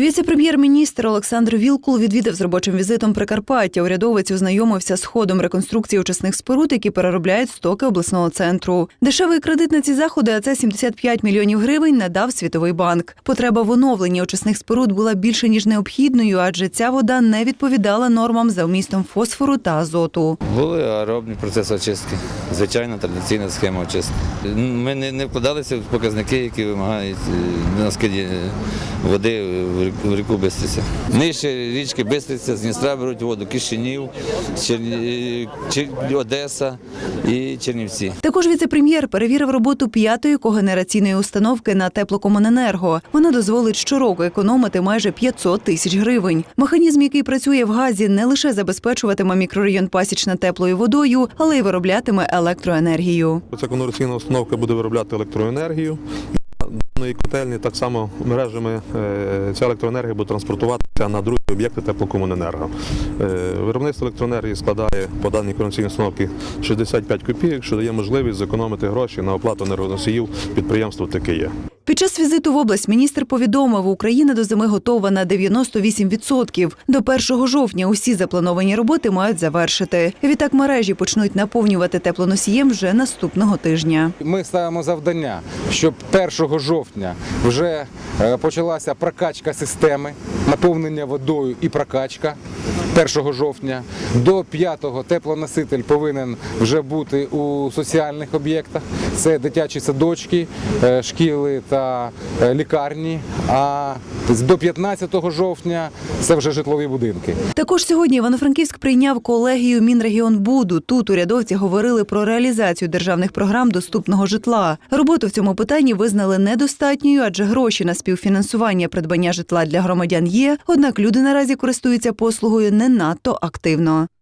Віце-прем'єр-міністр Олександр Вілкул відвідав з робочим візитом Прикарпаття. Урядовець ознайомився з ходом реконструкції очисних споруд, які переробляють стоки обласного центру. Дешевий кредит на ці заходи, а це 75 мільйонів гривень, надав Світовий банк. Потреба в оновленні очисних споруд була більше ніж необхідною, адже ця вода не відповідала нормам за вмістом фосфору та азоту. Були аеробні процеси очистки. Звичайна традиційна схема очистки. Ми не, вкладалися в показники, які вимагають е, на скиді води в в ріку Бистриця. Нижче річки Бистриця, з Дністра беруть воду Кишинів, Черні- Одеса і Чернівці. Також віце-прем'єр перевірив роботу п'ятої когенераційної установки на теплокомуненерго. Вона дозволить щороку економити майже 500 тисяч гривень. Механізм, який працює в газі, не лише забезпечуватиме мікрорайон Пасічна теплою водою, але й вироблятиме електроенергію. Ця конверсійна установка буде виробляти електроенергію. Даної котельні так само мережами е, ця електроенергія буде транспортуватися на другі об'єкти теплокомуненерго. Е, Виробництво електроенергії складає по даній коронаційній установці 65 копійок, що дає можливість зекономити гроші на оплату енергоносіїв підприємству ТКЄ. Під час візиту в область міністр повідомив, Україна до зими готова на 98%. До 1 жовтня усі заплановані роботи мають завершити. Відтак мережі почнуть наповнювати теплоносієм вже наступного тижня. Ми ставимо завдання, щоб 1 жовтня вже е, почалася прокачка системи, наповнення водою і прокачка 1 жовтня. До 5-го теплоноситель повинен вже бути у соціальних об'єктах. Це дитячі садочки, е, шкіли та е, лікарні. А до 15 жовтня це вже житлові будинки. Також сьогодні Івано-Франківськ прийняв колегію Мінрегіонбуду. Тут урядовці говорили про реалізацію державних програм доступного житла. Роботу в цьому питанні визнали недостатньою, адже гроші на співфінансування придбання житла для громадян є. Однак люди наразі користуються послугою не надто активно.